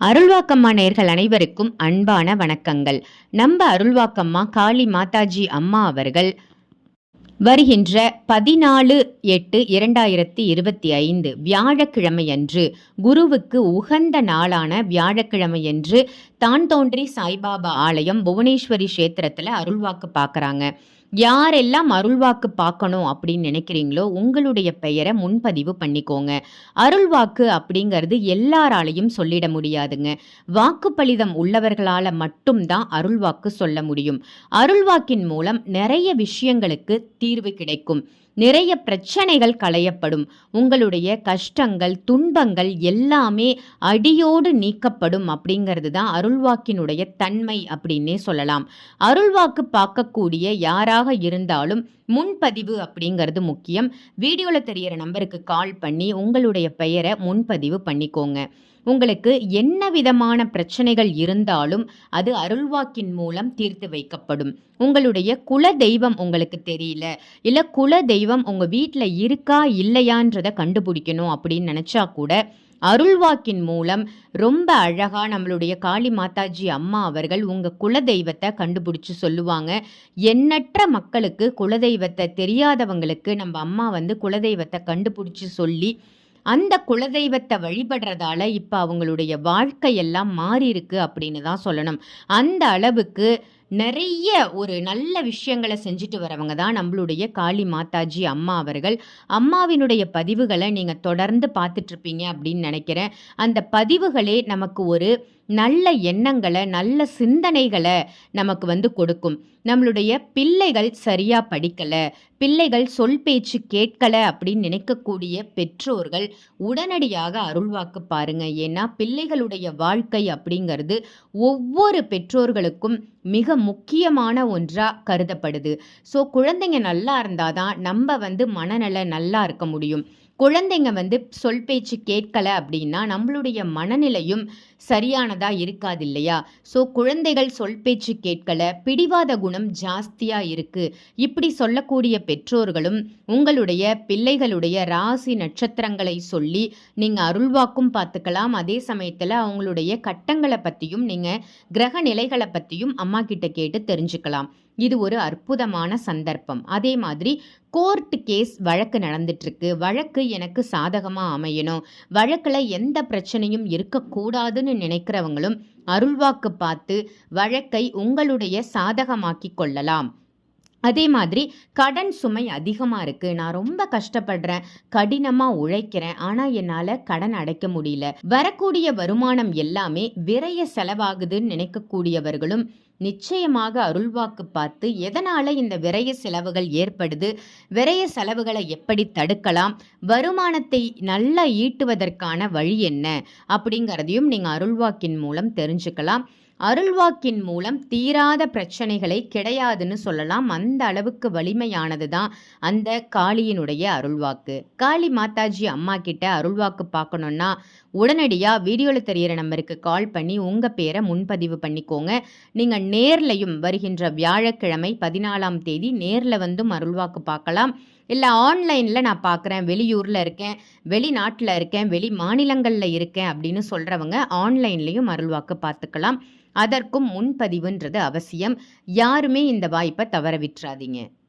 அருள்வாக்கம்மா நேர்கள் அனைவருக்கும் அன்பான வணக்கங்கள். நம்ம அருள்வாக்கம்மா காளி மாதாஜி அம்மா அவர்கள் வருகின்ற பதினாலு எட்டு இரண்டாயிரத்தி இருபத்தி ஐந்து வியாழக்கிழமையன்று குருவுக்கு உகந்த நாளான வியாழக்கிழமையன்று தான் தோன்றி சாய்பாபா ஆலயம் புவனேஸ்வரி கஷேத்திரத்தில் அருள்வாக்கு பார்க்குறாங்க யாரெல்லாம் அருள்வாக்கு பார்க்கணும் அப்படின்னு நினைக்கிறீங்களோ உங்களுடைய பெயரை முன்பதிவு பண்ணிக்கோங்க. அருள்வாக்கு அப்படிங்கிறது எல்லாராலையும் சொல்லிட முடியாதுங்க. வாக்குப்பளிதம் உள்ளவர்களால் மட்டும்தான் அருள்வாக்கு சொல்ல முடியும். அருள்வாக்கின் மூலம் நிறைய விஷயங்களுக்கு தீர்வு கிடைக்கும். நிறைய பிரச்சனைகள் களையப்படும். உங்களுடைய கஷ்டங்கள் துன்பங்கள் எல்லாமே அடியோடு நீக்கப்படும் அப்படிங்கிறது தான் அருள்வாக்கினுடைய தன்மை அப்படின்னே சொல்லலாம். அருள்வாக்கு பார்க்கக்கூடிய யாராக இருந்தாலும் முன்பதிவு அப்படிங்கிறது முக்கியம். வீடியோவில் தெரிகிற நம்பருக்கு கால் பண்ணி உங்களுடைய பெயரை முன்பதிவு பண்ணிக்கோங்க. உங்களுக்கு என்ன விதமான பிரச்சனைகள் இருந்தாலும் அது அருள்வாக்கின் மூலம் தீர்த்து வைக்கப்படும். உங்களுடைய குல தெய்வம் உங்களுக்கு தெரியல. இல்லை குல தெய்வம் உங்கள் வீட்டில் இருக்கா இல்லையான்றதை கண்டுபிடிக்கணும் அப்படின்னு நினச்சா கூட அருள்வாக்கின் மூலம் ரொம்ப அழகாக நம்மளுடைய காளி மாதாஜி அம்மா அவர்கள் உங்கள் குலதெய்வத்தை கண்டுபிடிச்சி சொல்லுவாங்க. எண்ணற்ற மக்களுக்கு குலதெய்வத்தை தெரியாதவங்களுக்கு நம்ம அம்மா வந்து குலதெய்வத்தை கண்டுபிடிச்சி சொல்லி அந்த குலதெய்வத்தை வழிபடுறதால இப்போ அவங்களுடைய வாழ்க்கையெல்லாம் மாறி இருக்கு அப்படின்னு தான் சொல்லணும். அந்த அளவுக்கு நிறைய ஒரு நல்ல விஷயங்களை செஞ்சுட்டு வரவங்க தான் நம்மளுடைய காளி மாதாஜி அம்மா அவர்கள். அம்மாவினுடைய பதிவுகளை நீங்கள் தொடர்ந்து பார்த்துட்ருப்பீங்க அப்படின்னு நினைக்கிறேன். அந்த பதிவுகளே நமக்கு ஒரு நல்ல எண்ணங்களை நல்ல சிந்தனைகளை நமக்கு வந்து கொடுக்கும். நம்மளுடைய பிள்ளைகள் சரியாக படிக்கலை பிள்ளைகள் சொல் பேச்சு கேட்கலை அப்படின்னு நினைக்கக்கூடிய பெற்றோர்கள் உடனடியாக அருள்வாக்கு பாருங்க. ஏன்னா பிள்ளைகளுடைய வாழ்க்கை அப்படிங்கிறது ஒவ்வொரு பெற்றோர்களுக்கும் மிக முக்கியமான ஒன்றாக கருதப்படுது. ஸோ குழந்தைங்க நல்லா இருந்தால் தான் நம்ம வந்து மனநல நல்லா இருக்க முடியும். குழந்தைங்க வந்து சொல் பேச்சு கேட்கலை அப்படின்னா நம்மளுடைய மனநிலையும் சரியானதாக இருக்காது இல்லையா? ஸோ குழந்தைகள் சொல் பேச்சு கேட்கல பிடிவாத குணம் ஜாஸ்தியாக இருக்குது இப்படி சொல்லக்கூடிய பெற்றோர்களும் உங்களுடைய பிள்ளைகளுடைய ராசி நட்சத்திரங்களை சொல்லி நீங்கள் அருள்வாக்கும் பார்த்துக்கலாம். அதே சமயத்தில் அவங்களுடைய கட்டங்களை பற்றியும் நீங்கள் கிரக நிலைகளை பற்றியும் அம்மா கிட்ட கேட்டு தெரிஞ்சுக்கலாம். இது ஒரு அற்புதமான சந்தர்ப்பம். அதே மாதிரி கோர்ட் கேஸ் வழக்கு நடந்துட்டுருக்கு வழக்கு எனக்கு சாதகமாக அமையணும். வழக்கில் எந்த பிரச்சனையும் இருக்கக்கூடாதுன்னு நினைக்கிறவங்களும் அருள்வாக்கு பார்த்து வழக்கை உங்களுடைய சாதகமாக்கி கொள்ளலாம். அதே மாதிரி கடன் சுமை அதிகமாக இருக்குது நான் ரொம்ப கஷ்டப்படுறேன். கடினமாக உழைக்கிறேன். ஆனால் என்னால் கடன் அடைக்க முடியல. வரக்கூடிய வருமானம் எல்லாமே விரைய செலவாகுதுன்னு நினைக்கக்கூடியவர்களும் நிச்சயமாக அருள்வாக்கு பார்த்து எதனால் இந்த விரைய செலவுகள் ஏற்படுது? விரைய செலவுகளை எப்படி தடுக்கலாம்? வருமானத்தை நல்லா ஈட்டுவதற்கான வழி என்ன? அப்படிங்கிறதையும் நீங்கள் அருள்வாக்கின் மூலம் தெரிஞ்சுக்கலாம். அருள்வாக்கின் மூலம் தீராத பிரச்சனைகளை கிடையாதுன்னு சொல்லலாம். அந்த அளவுக்கு வலிமையானது தான் அந்த காளியினுடைய அருள்வாக்கு. காளி மாதாஜி அம்மா கிட்ட அருள்வாக்கு பார்க்கணுன்னா உடனடியாக வீடியோவில் தெரிகிற நம்பருக்கு கால் பண்ணி உங்கள் பேரை முன்பதிவு பண்ணிக்கோங்க. நீங்கள் நேர்லையும் வருகின்ற வியாழக்கிழமை பதினாலாம் தேதி நேரில் வந்தும் அருள்வாக்கு பார்க்கலாம். இல்லை ஆன்லைனில் நான் பார்க்குறேன் வெளியூரில் இருக்கேன் வெளிநாட்டில் இருக்கேன் வெளி மாநிலங்களில் இருக்கேன் அப்படின்னு சொல்கிறவங்க ஆன்லைன்லேயும் அருள்வாக்கு பார்த்துக்கலாம். அதற்கும் முன்பதிவுன்றது அவசியம். யாருமே இந்த வாய்ப்பை தவற விட்டுறாதீங்க.